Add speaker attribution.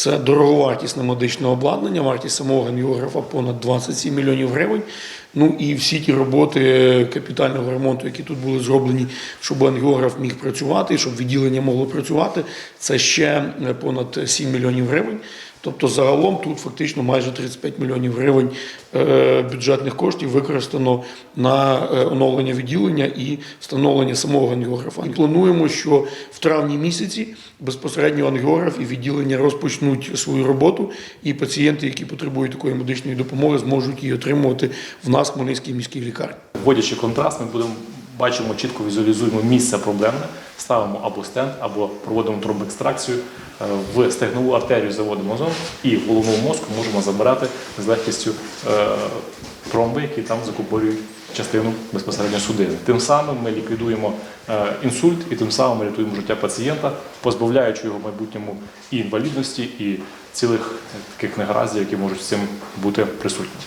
Speaker 1: Це дороговартісне медичне обладнання, вартість самого ангіографа понад 27 мільйонів гривень. Ну і всі ті роботи капітального ремонту, які тут були зроблені, щоб ангіограф міг працювати, щоб відділення могло працювати, це ще е, понад 7 мільйонів гривень. Тобто загалом тут фактично майже 35 мільйонів гривень е, бюджетних коштів використано на е, оновлення відділення і встановлення самого ангіографа. І плануємо, що в травні місяці безпосередньо ангіограф і відділення розпочнуть свою роботу, і пацієнти, які потребують такої медичної допомоги, зможуть її отримувати в нас в Хмельницькій міській лікарні.
Speaker 2: Вводячи контраст, ми будемо бачимо, чітко візуалізуємо місце проблемне, ставимо або стенд, або проводимо тромбекстракцію, е, в стегнову артерію заводимо зону і в головному мозку можемо забирати з легкістю е, тромби, які там закупорюють частину безпосередньо судини. Тим самим ми ліквідуємо е, інсульт і тим самим ми рятуємо життя пацієнта, позбавляючи його в майбутньому і інвалідності, і цілих таких негараздів, які можуть з цим бути присутні.